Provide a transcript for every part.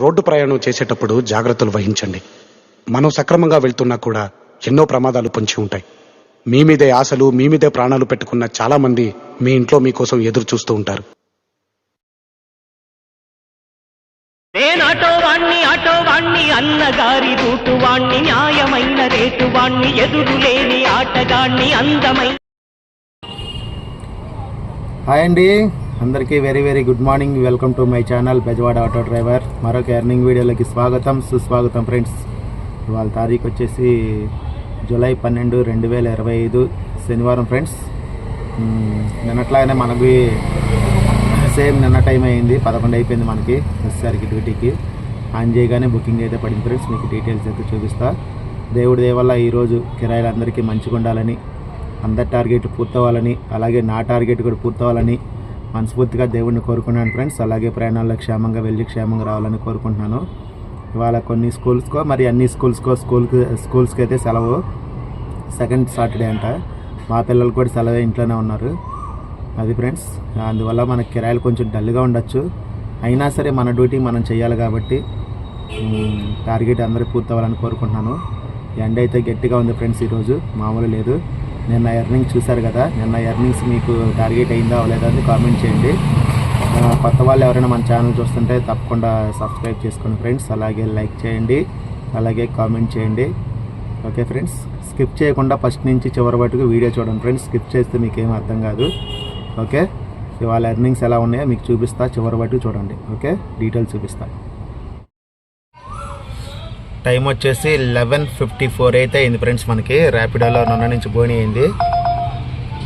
Road ప్రయాణం చేసేటప్పుడు జాగ్రత్తలు వహించండి. మనం సక్రమంగా వెళ్తున్నా కూడా ఎన్నో ప్రమాదాలు పొంచి ఉంటాయి. మీ మీదే ఆశలు మీ మీదే ప్రాణాలు పెట్టుకున్న చాలా మంది మీ ఇంట్లో మీకోసం ఎదురు చూస్తూ ఉంటారు. అన్నగారి రూటు వాణ్ణి న్యాయమైన రేటు వాణ్ణి ఎదురు లేని ఆటగాణ్ణి అందమై హాయ్ అండి. అందరికీ very very good morning welcome to my channel Bezawada auto driver మరొక ఎర్నింగ్ వీడియోలకి స్వాగతం. సుస్వాగతం ఫ్రెండ్స్ ఇవాళ తారీఖు వచ్చేసి జూలై పన్నెండు రెండు వేల ఇరవై ఐదు శనివారం ఫ్రెండ్స్ మ్మ్, నిన్నట్లాగానే మనకి సేమ్ నిన్న టైం అయింది. పదకొండు అయిపోయింది మనకి. ఎస్ఆర్కి డ్యూటీకి ఆన్ చేయగానే బుకింగ్ అయితే పడింది ఫ్రెండ్స్ మీకు డీటెయిల్స్ అయితే చూపిస్తా. దేవుడి దేవల్ల ఈరోజు కిరాయిలు అందరికీ మంచిగా ఉండాలని అందరి టార్గెట్ పూర్తవ్వాలని అలాగే నా టార్గెట్ కూడా పూర్తవ్వాలని మనస్ఫూర్తిగా దేవుడిని కోరుకున్నాను ఫ్రెండ్స్ అలాగే ప్రయాణాల్లో క్షేమంగా వెళ్ళి క్షేమంగా రావాలని కోరుకుంటున్నాను. ఇవాళ కొన్ని స్కూల్స్కో మరి అన్ని స్కూల్స్కో స్కూల్కి స్కూల్స్కి అయితే సెలవు. సెకండ్ సాటర్డే అంట. మా పిల్లలు కూడా సెలవే ఇంట్లోనే ఉన్నారు. అది ఫ్రెండ్స్ అందువల్ల మనకి కిరాయిలు కొంచెం డల్గా ఉండొచ్చు. అయినా సరే మన డ్యూటీ మనం చేయాలి కాబట్టి టార్గెట్ అందరూ పూర్తవ్వాలని కోరుకుంటున్నాను. ఎండ అయితే గట్టిగా ఉంది ఫ్రెండ్స్ ఈరోజు. మామూలు లేదు. నిన్న ఎర్నింగ్స్ చూశారు కదా. నిన్న ఎర్నింగ్స్ మీకు టార్గెట్ అయిందా లేదా అని కామెంట్ చేయండి. కొత్త వాళ్ళు ఎవరైనా మన ఛానల్ చూస్తుంటే తప్పకుండా సబ్స్క్రైబ్ చేసుకోండి ఫ్రెండ్స్ అలాగే లైక్ చేయండి. అలాగే కామెంట్ చేయండి. ఓకే ఫ్రెండ్స్ స్కిప్ చేయకుండా ఫస్ట్ నుంచి చివరి వరకు వీడియో చూడండి ఫ్రెండ్స్ స్కిప్ చేస్తే మీకు ఏం అర్థం కాదు. ఓకే ఇవాళ ఎర్నింగ్స్ ఎలా ఉన్నాయో మీకు చూపిస్తా. చివరి వరకు చూడండి. ఓకే డీటెయిల్స్ చూపిస్తాను టైం వచ్చేసి లెవెన్ ఫిఫ్టీ ఫోర్ అయితే అయింది ఫ్రెండ్స్ మనకి. ర్యాపిడోలో నొన్న నుంచి బోని అయింది.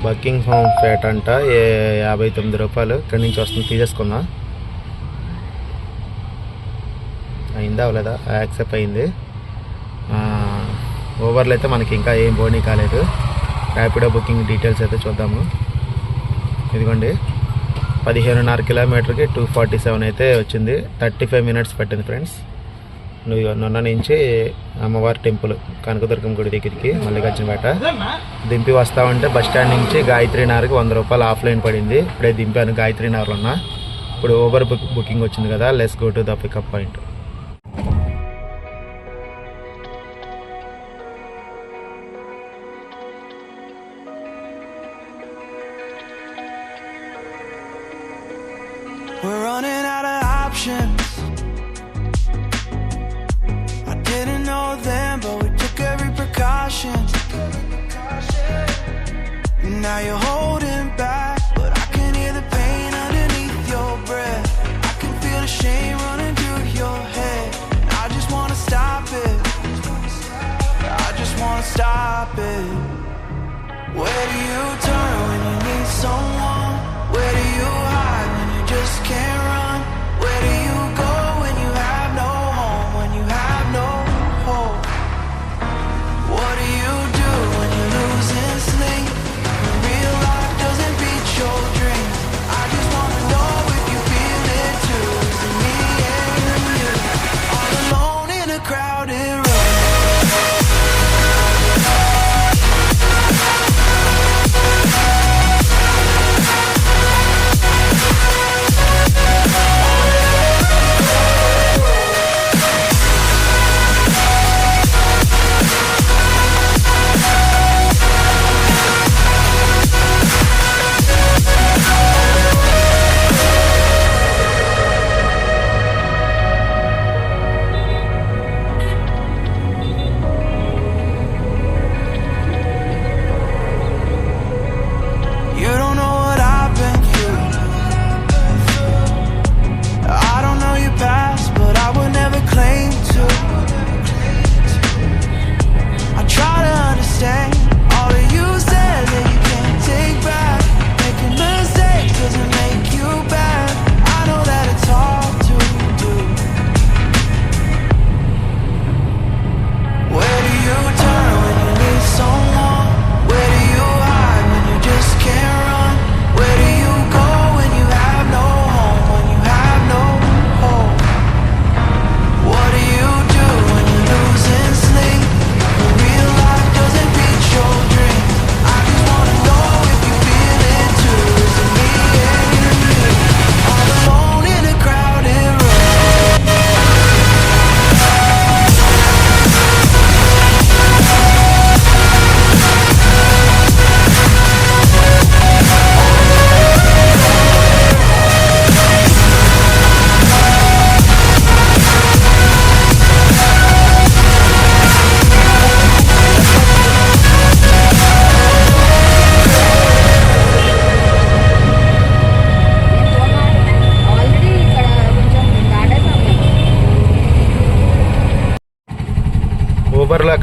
బకింగ్ హోమ్ ఫేట్ అంట. ఏ యాభై తొమ్మిది రూపాయలు. ఇక్కడి నుంచి వస్తుంది. తీసేసుకుందాం. అయిందా అవ్వలేదా యాక్సెప్ట్ అయింది. ఓవర్లో అయితే మనకి ఇంకా ఏం బోనీ కాలేదు. ర్యాపిడో బుకింగ్ డీటెయిల్స్ అయితే చూద్దాము. ఇదిగోండి. పదిహేనున్నర కిలోమీటర్కి టూ ఫార్టీ సెవెన్ అయితే వచ్చింది. థర్టీ ఫైవ్ మినిట్స్ పట్టింది ఫ్రెండ్స్. నొన్న నుంచి అమ్మవారి టెంపుల్ కనకదుర్గం గుడి దగ్గరికి మల్లికార్జునపేట. దింపి వస్తామంటే బస్ స్టాండ్ నుంచి గాయత్రి నగర్కి వంద రూపాయలు ఆఫ్లైన్ పడింది. ఇప్పుడే దింపాను గాయత్రి నగర్లో ఉన్నా ఇప్పుడు ఓవర్ బుక్ బుకింగ్ వచ్చింది కదా let's go to the pickup point. We're running out of options. Precaution. And now you're holding back, but I can hear the pain underneath your breath. I can feel the shame running through your head. I just wanna stop it. I just wanna stop it. Where do you turn when you need someone?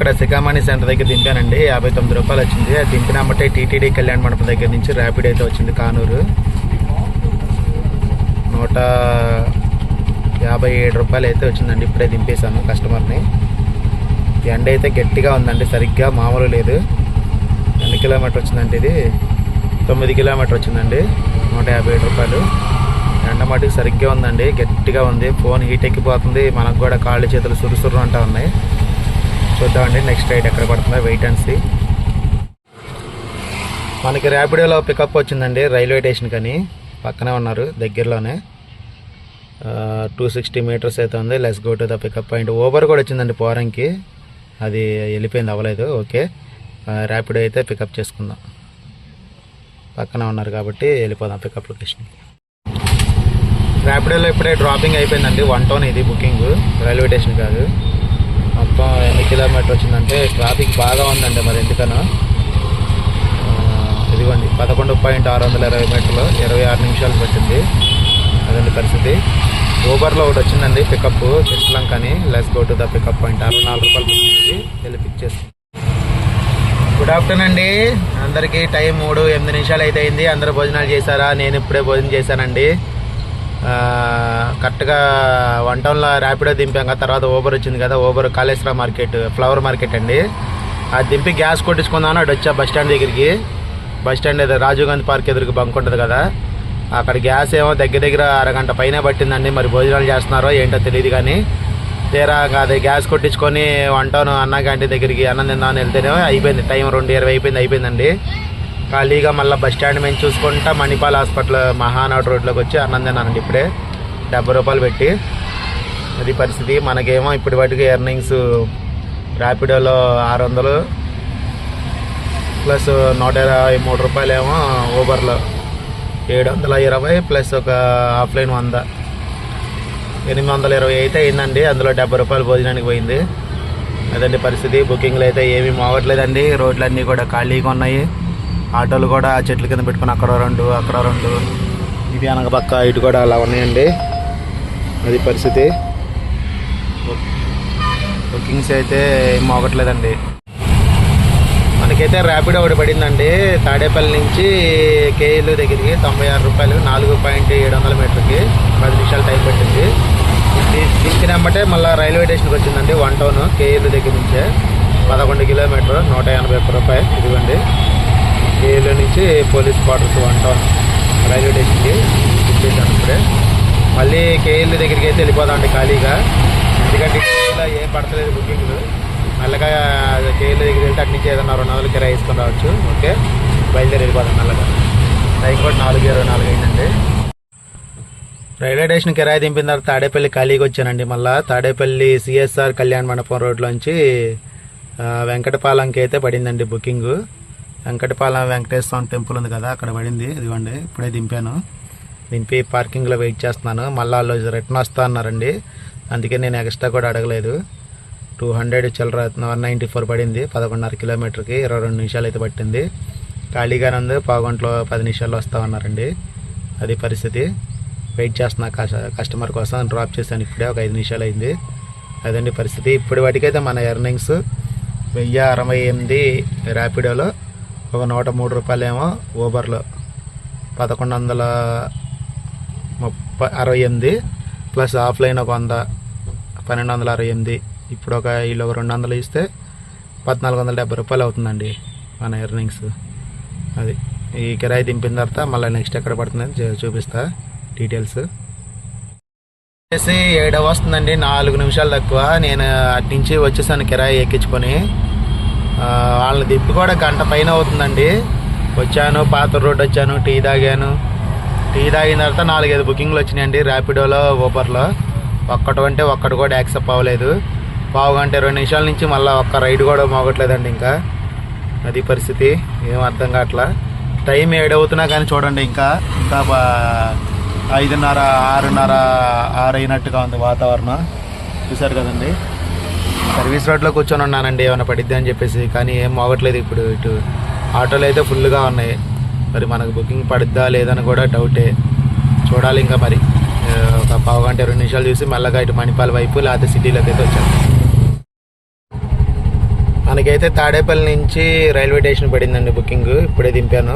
ఇక్కడ అక్కడ Sikamani centre దగ్గర దింపానండి. యాభై తొమ్మిది రూపాయలు వచ్చింది. అది దింపినమ్మటే TTD కళ్యాణ మండపం దగ్గర నుంచి ర్యాపిడ్ అయితే వచ్చింది కానూరు. నూట యాభై ఏడు రూపాయలు అయితే వచ్చిందండి. ఇప్పుడే దింపేశాను కస్టమర్ని. ఎండ అయితే గట్టిగా ఉందండి. సరిగ్గా మామూలు లేదు. ఎన్ని కిలోమీటర్ వచ్చిందండి ఇది? తొమ్మిది కిలోమీటర్ వచ్చిందండి. నూట యాభై ఏడు రూపాయలు. ఎండ మటుకు సరిగ్గా ఉందండి. గట్టిగా ఉంది. ఫోన్ హీట్ ఎక్కిపోతుంది. మనకు కూడా కాళ్ళు చేతులు సురుసురు అంటూ ఉన్నాయి. చూద్దామండి నెక్స్ట్ రైడ్ ఎక్కడ పడుతుందో. వెయిట్ అండ్ సీ మనకి ర్యాపిడోలో పికప్ వచ్చిందండి. రైల్వే స్టేషన్ కానీ. పక్కనే ఉన్నారు. దగ్గరలోనే. టూ సిక్స్టీ మీటర్స్ అయితే ఉంది. Let's go to the pickup point Uber కూడా వచ్చిందండి పోరంకి అది వెళ్ళిపోయింది అవ్వలేదు. ఓకే ర్యాపిడో అయితే పికప్ చేసుకుందాం. పక్కన ఉన్నారు కాబట్టి వెళ్ళిపోదాం పికప్ లొకేషన్కి ర్యాపిడోలో ఇప్పుడే డ్రాపింగ్ అయిపోయిందండి. వన్ టౌన్ ఇది బుకింగ్ రైల్వే స్టేషన్ కాదు. మొత్తం ఎన్ని కిలోమీటర్ వచ్చిందంటే ట్రాఫిక్ బాగా ఉందండి మరి ఎందుకనో ఇదిగోండి పదకొండు పాయింట్ ఆరు వందల ఇరవై మీటర్లు ఇరవై ఆరు నిమిషాలు పట్టింది. అదండి పరిస్థితి. ఊబర్లో ఒకటి వచ్చిందండి పికప్ లంక్ అని let's go to the pickup point అరవై నాలుగు రూపాయలు పట్టింది. వెళ్ళి పిక్ చేసి. గుడ్ ఆఫ్టర్నూన్ అండి. అందరికీ టైం మూడు ఎనిమిది నిమిషాలు అయితే అయింది. అందరూ భోజనాలు చేశారా? నేను ఇప్పుడే భోజనం చేశానండి. కరెక్ట్గా వన్ టౌన్లో ర్యాపిడో దింపాం కదా తర్వాత ఓబర్ వచ్చింది కదా Uber Kaleswara market flower market అండి. అది దింపి గ్యాస్ కొట్టించుకుందామని అటు వచ్చా బస్ స్టాండ్ దగ్గరికి. Bus stand Rajiv Gandhi park ఎదురుకి bunk ఉంటుంది కదా అక్కడ గ్యాస్ ఏమో దగ్గర దగ్గర అరగంట పైన పట్టిందండి. మరి భోజనాలు చేస్తున్నారో ఏంటో తెలియదు కానీ తీరా అది గ్యాస్ కొట్టించుకొని వన్ టౌన్ అన్న క్యాంటీన్ దగ్గరికి అన్నం తిందామని వెళ్తేనే అయిపోయింది. టైం రెండు ఇరవై అయిపోయింది అయిపోయిందండి. ఖాళీగా మళ్ళీ బస్ స్టాండ్ మేము చూసుకుంటా మణిపాల్ హాస్పిటల్ మహానాడు రోడ్లోకి వచ్చి అన్నం తిన్నానండి ఇప్పుడే. డెబ్బై రూపాయలు పెట్టి. అది పరిస్థితి. మనకేమో ఇప్పటి వాటికి ఎర్నింగ్స్ ర్యాపిడోలో ఆరు వందలు ప్లస్ నూట ఇరవై మూడు రూపాయలు ఏమో ఊబర్లో ఏడు వందల ఇరవై ప్లస్ ఒక ఆఫ్లైన్ వంద. ఎనిమిది వందల ఇరవై అయితే అయిందండి. అందులో డెబ్బై రూపాయలు భోజనానికి పోయింది. అదండి పరిస్థితి. బుకింగ్లు అయితే ఏమీ మోగట్లేదండి రోడ్లన్నీ కూడా ఖాళీగా ఉన్నాయి. ఆటోలు కూడా చెట్ల కింద పెట్టుకుని అక్కడ రెండు అక్కడ రెండు. ఇది అనక పక్క ఇటు కూడా అలా ఉన్నాయండి. అది పరిస్థితి. బుకింగ్స్ అయితే ఏం మోగట్లేదండి మనకైతే ర్యాపిడ్ ఒకటి పడిందండి. తాడేపల్లి నుంచి కేఎల్ దగ్గరికి తొంభై ఆరు రూపాయలు నాలుగు పాయింట్ ఏడు వందల మీటర్కి పది నిమిషాలు టైం పట్టింది. దించినమ్మటే మళ్ళీ రైల్వే స్టేషన్కి వచ్చిందండి. వన్ టౌన్ కేఎల్ దగ్గర నుంచే పదకొండు కిలోమీటర్ నూట ఎనభై ఒక్క రూపాయలు. ఇదిగోండి. ఏలో నుంచి police quarters one town railway స్టేషన్కి ఇచ్చేసాను ఇప్పుడే. మళ్ళీ కేఎల్ దగ్గరికి అయితే వెళ్ళిపోదామండి ఖాళీగా. ఎందుకంటే ఏం పడతలేదు బుకింగ్లు. మెల్లగా కేఎల్ దగ్గరికి వెళ్తే అటు నుంచి ఏదైనా రెండు వందలు కిరాయి వేసుకొని రావచ్చు. ఓకే? బయలుదేరి వెళ్ళిపోదాం మెల్లగా. టైం కూడా నాలుగు ఇరవై నాలుగు అయిందండి. రైల్వే స్టేషన్ కిరాయి దింపిన తర్వాత తాడేపల్లి ఖాళీకి వచ్చానండి మళ్ళీ. తాడేపల్లి సిఎస్ఆర్ కళ్యాణ మండపం రోడ్లోంచి వెంకటపాలెంకి అయితే పడిందండి బుకింగ్. వెంకటపాలెం వెంకటేశ్వర స్వామి టెంపుల్ ఉంది కదా అక్కడ పడింది. ఇదిగోండి ఇప్పుడే దింపాను. దింపి పార్కింగ్లో వెయిట్ చేస్తున్నాను. మళ్ళీ వాళ్ళు రిటర్న్ వస్తా అన్నారండి. అందుకే నేను ఎక్స్ట్రా కూడా అడగలేదు. టూ హండ్రెడ్ చిల్లర వన్ నైంటీ ఫోర్ పడింది పదకొండున్నర కిలోమీటర్కి. ఇరవై రెండు నిమిషాలు అయితే పట్టింది. ఖాళీగానే ఉంది. పావుగంటలో పది నిమిషాల్లో వస్తామన్నారండి అది పరిస్థితి. వెయిట్ చేస్తున్నా కస్టమర్ కోసం డ్రాప్ చేశాను ఇప్పుడే. ఒక ఐదు నిమిషాలు అయింది. అదండి పరిస్థితి. ఇప్పటి వాటికైతే మన ఎర్నింగ్స్. వెయ్యి అరవై ఎనిమిది ర్యాపిడోలో ఒక నూట మూడు రూపాయలేమో ఊబర్లో. పదకొండు వందల ముప్పై అరవై ఎనిమిది ప్లస్ ఆఫ్లైన్ ఒక వంద పన్నెండు వందల అరవై ఎనిమిది. ఇప్పుడు ఒక వీళ్ళు ఒక రెండు వందలు ఇస్తే పద్నాలుగు వందల డెబ్బై రూపాయలు అవుతుందండి మన ఎర్నింగ్స్. అది ఈ కిరాయి దింపిన తర్వాత మళ్ళీ నెక్స్ట్ ఎక్కడ పడుతుందని చూపిస్తా డీటెయిల్స్. వచ్చేసి ఏడవ వస్తుందండి నాలుగు నిమిషాలు తక్కువ. నేను అటు నుంచి వచ్చేసాను కిరాయి ఎక్కించుకొని. వాళ్ళని దింపి కూడా గంట పైన అవుతుందండి. వచ్చాను పాత రోడ్ వచ్చాను టీ తాగాను. టీ తాగిన తర్వాత నాలుగైదు బుకింగ్లు వచ్చినాయండి ర్యాపిడోలో ఊబర్లో ఒక్కటి అంటే ఒక్కటి కూడా యాక్సెప్ట్ అవ్వలేదు. పావు గంట ఇరవై నిమిషాల నుంచి మళ్ళీ ఒక్క రైడ్ కూడా మోగట్లేదండి ఇంకా. అది పరిస్థితి ఏం అర్థం కావట్లా. టైం ఏడవుతున్నా కానీ చూడండి ఇంకా ఇంకా ఐదున్నర ఆరున్నర ఆరు అయినట్టుగా ఉంది వాతావరణం. చూసారు కదండి. సర్వీస్ రోడ్లో కూర్చొని ఉన్నానండి ఏమైనా పడిద్ది అని చెప్పేసి. కానీ ఏం మోగట్లేదు ఇప్పుడు ఇటు. ఆటోలు అయితే ఫుల్గా ఉన్నాయి. మరి మనకు బుకింగ్ పడిద్దా లేదని కూడా డౌటే. చూడాలి ఇంకా మరి. ఒక పావు గంట నిమిషాలు చూసి మెల్లగా ఇటు మణిపాల్ వైపు లేకపోతే సిటీలోకి అయితే వచ్చాను మనకైతే తాడేపల్లి నుంచి రైల్వే స్టేషన్ పడిందండి బుకింగ్. ఇప్పుడే దింపాను.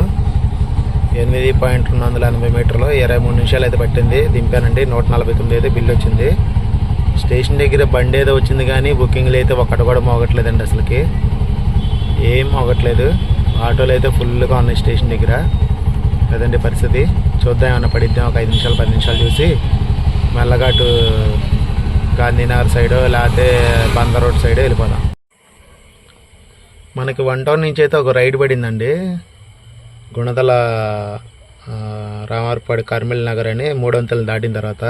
ఎనిమిది పాయింట్ రెండు వందల ఎనభై మీటర్లు ఇరవై మూడు నిమిషాలు అయితే పట్టింది. దింపానండి. నూట నలభై తొమ్మిది అయితే బిల్లు వచ్చింది. స్టేషన్ దగ్గర బండి ఏదో వచ్చింది కానీ బుకింగ్లు అయితే ఒక్కటి కూడా మోగట్లేదండి అసలుకి. ఏం మోగట్లేదు. ఆటోలు అయితే ఫుల్గా ఉన్నాయి స్టేషన్ దగ్గర. అదండి పరిస్థితి. చూద్దాం ఏమైనా పడిద్దాం ఒక ఐదు నిమిషాలు పది నిమిషాలు చూసి మెల్లగా అటు గాంధీనగర్ సైడు లేకపోతే బందర్ రోడ్ సైడ్ వెళ్ళిపోదాం. మనకి వన్ టౌన్ నుంచి అయితే ఒక రైడ్ పడిందండి. గుణదల ఆ, రామారపాడు కార్మిల్ నగర్ అని మూడొంతలు దాటిన తర్వాత.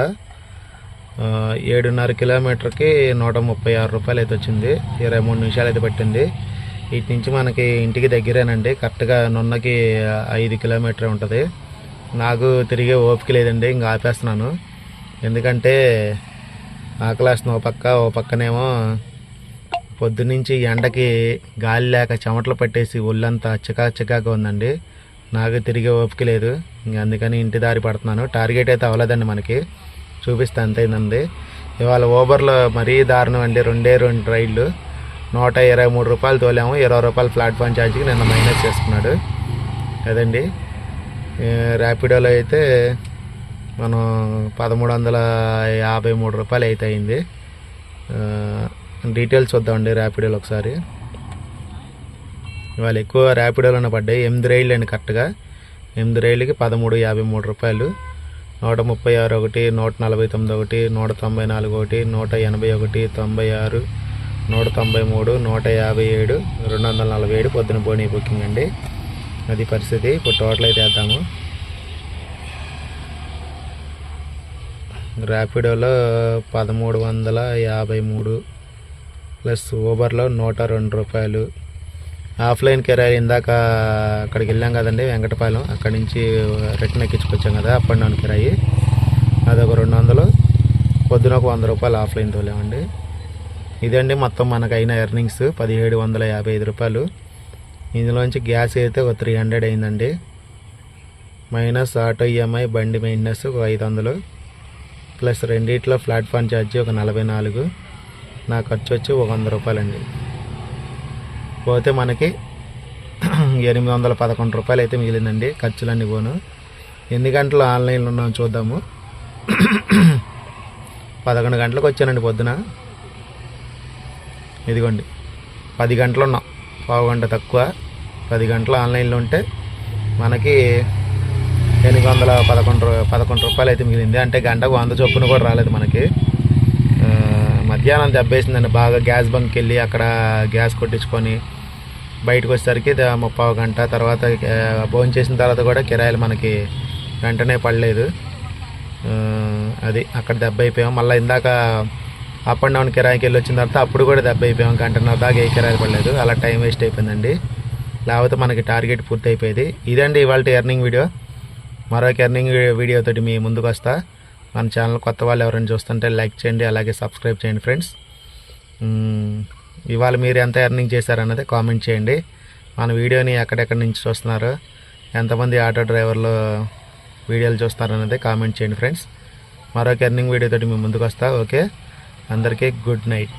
ఏడున్నర కిలోమీటర్కి నూట ముప్పై ఆరు రూపాయలు అయితే వచ్చింది. ఇరవై మూడు నిమిషాలు అయితే పట్టింది. ఇటు నుంచి మనకి ఇంటికి దగ్గరేనండి. కరెక్ట్గా నున్నకి ఐదు కిలోమీటర్ ఉంటుంది. నాకు తిరిగే ఓపిక లేదండి. ఇంకా ఆపేస్తున్నాను. ఎందుకంటే ఆకలేస్తున్నా ఓ పక్క ఓ పక్కనేమో పొద్దునుంచి ఎండకి గాలి లేక చెమటలు పట్టేసి ఒళ్ళంతా చికా చికాగా ఉందండి. నాకు తిరిగే ఓపిక లేదు. ఇంక అందుకని ఇంటి దారి పడుతున్నాను. టార్గెట్ అయితే అవ్వలేదండి మనకి. చూపిస్తే అంతైందండి ఇవాళ ఓబర్లో మరీ దారుణం అండి. రెండే రెండు రైళ్ళు. నూట ఇరవై మూడు రూపాయలు తోలాము. ఇరవై రూపాయలు ప్లాట్ఫామ్ ఛార్జ్కి నిన్న మైనస్ చేసుకున్నాడు. అదండి ర్యాపిడోలో అయితే మనం పదమూడు వందల యాభై మూడు రూపాయలు అయితే అయింది. డీటెయిల్స్ చూద్దామండి ర్యాపిడోలో ఒకసారి. ఇవాళ ఎక్కువ ర్యాపిడోలోనే పడ్డాయి. ఎనిమిది రైళ్ళు అండి కరెక్ట్గా. ఎనిమిది రైళ్ళకి పదమూడు యాభై మూడు రూపాయలు. నూట ముప్పై ఆరు ఒకటి నూట నలభై తొమ్మిది ఒకటి నూట తొంభై నాలుగు ఒకటి నూట ఎనభై ఒకటి తొంభై ఆరు నూట తొంభై మూడు నూట యాభై ఏడు రెండు వందల నలభై ఏడు పొద్దున పోనీ బుకింగ్ అండి. అది పరిస్థితి. ఇప్పుడు టోటల్ అయితే వేద్దాము. ర్యాపిడోలో పదమూడు వందల యాభై మూడు ప్లస్ ఊబర్లో నూట రెండు రూపాయలు. ఆఫ్లైన్ కిరాయి ఇందాక అక్కడికి వెళ్ళాం కదండి వెంకటపాలెం. అక్కడి నుంచి రిటర్న్ ఎక్కించుకొచ్చాం కదా అప్ అండ్ డౌన్ కిరాయి అదొక రెండు వందలు. పొద్దున ఒక వంద రూపాయలు ఆఫ్లైన్ తోలేమండి. ఇదండి మొత్తం మనకు అయిన ఎర్నింగ్స్ పదిహేడు వందల యాభై ఐదు రూపాయలు. ఇందులోంచి గ్యాస్ అయితే ఒక త్రీ హండ్రెడ్ అయిందండి. మైనస్ ఆటో ఈఎంఐ బండి మెయింటెనెన్స్ ఒక ఐదు వందలు. ప్లస్ రెండిట్లో ప్లాట్ఫామ్ ఛార్జీ ఒక నలభై నాలుగు. నా ఖర్చు వచ్చి ఒక వంద రూపాయలండి. పోతే మనకి ఎనిమిది వందల పదకొండు రూపాయలు అయితే మిగిలిందండి. ఖర్చులన్నీ పోను. ఎన్ని గంటలు ఆన్లైన్లో ఉన్నాం చూద్దాము. పదకొండు గంటలకు వచ్చానండి పొద్దున. ఇదిగోండి. పది గంటలు ఉన్నాం. పావు గంట తక్కువ. పది గంటలు ఆన్లైన్లో ఉంటే మనకి ఎనిమిది వందల పదకొండు పదకొండు రూపాయలు అయితే మిగిలింది. అంటే గంటకు వంద చొప్పున కూడా రాలేదు మనకి. మధ్యాహ్నం దెబ్బేసిందండి. బాగా గ్యాస్ బంక్కి వెళ్ళి అక్కడ గ్యాస్ కొట్టించుకొని బయటకు వచ్చేసరికి ముప్పావు గంట తర్వాత భోజనం చేసిన తర్వాత కూడా కిరాయిలు మనకి వెంటనే పడలేదు. అది అక్కడ దెబ్బ అయిపోయాం మళ్ళీ ఇందాక అప్ అండ్ డౌన్ కిరాయికి వెళ్ళి వచ్చిన తర్వాత అప్పుడు కూడా దెబ్బ అయిపోయాం గంటన్నర దాకా ఏ కిరాయిలు పడలేదు. అలా టైం వేస్ట్ అయిపోయిందండి. లేకపోతే మనకి టార్గెట్ పూర్తి అయిపోయేది ఇదండి ఇవాళ ఎర్నింగ్ వీడియో. మరొక ఎర్నింగ్ వీడియోతోటి మీ ముందుకు వస్తా మన ఛానల్ కొత్త వాళ్ళు ఎవరైనా చూస్తుంటే లైక్ చేయండి అలాగే సబ్స్క్రైబ్ చేయండి ఫ్రెండ్స్. ఇవాళ మీరు ఎంత ఎర్నింగ్ చేశారన్నది కామెంట్ చేయండి. మన వీడియోని ఎక్కడెక్కడి నుంచి చూస్తున్నారు ఎంతమంది ఆటో డ్రైవర్లు వీడియోలు చూస్తారన్నది కామెంట్ చేయండి ఫ్రెండ్స్. మరొక ఎర్నింగ్ వీడియోతో మీ ముందుకు వస్తా. ఓకే? అందరికీ గుడ్ నైట్